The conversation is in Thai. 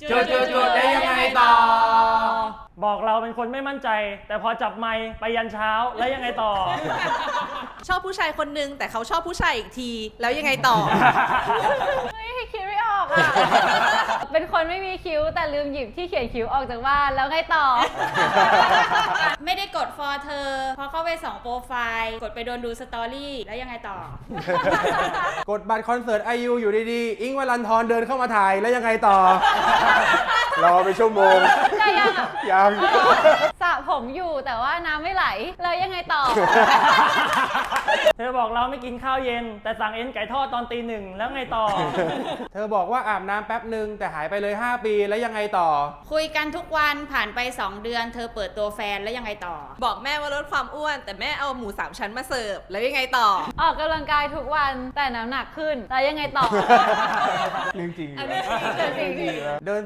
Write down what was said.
จุดจุดจุดได้ยังไงต่อ บอกเราเป็นคนไม่มั่นใจ แต่พอจับไมค์ไปยันเช้าแล้วยังไงต่อ ชอบผู้ชายคนนึงแต่เขาชอบผู้ชายอีกทีแล้วยังไงต่อ เฮ้ยคิดไม่ออกอะ เป็นคนไม่มีคิ้วแต่ลืมหยิบที่เขียนคิ้วออกจากบ้านแล้วไงต่อไม่ได้กด for เธอ พอเข้าไปสองโปรไฟล์ กดไปโดนดูสตอรี่ แล้วยังไงต่อ กดบัตรคอนเสิร์ตไอยูอยู่ดีๆ อิงค์วลันทรเดินเข้ามาถ่ายแล้วยังไงต่อ รอไปชั่วโมง ได้ยังอะยัง สระผมอยู่แต่ว่าน้ำไม่ไหล แล้วยังไงต่อ เธอบอกเราไม่กินข้าวเย็น แต่สั่งเอ็นไก่ทอดตอนตีหนึ่งแล้วไงต่อ เธอบอกว่าอาบน้ำแป๊บหนึ่งแต่หายไปเลย 5 ปีแล้วยังไงต่อ คุยกันทุกวันผ่านไป 2 เดือน เธอเปิดตัวแฟนแล้วยังไงต่อ บอกแม่ว่าลดความอ้วน แต่แม่เอาหมูสามชั้นมาเสิร์ฟแล้วยังไงต่อ ออกกำลังกายทุกวันแต่น้ำหนักขึ้นแล้วยังไงต่อ เรื่องจริงอันนี้จริงๆเดิน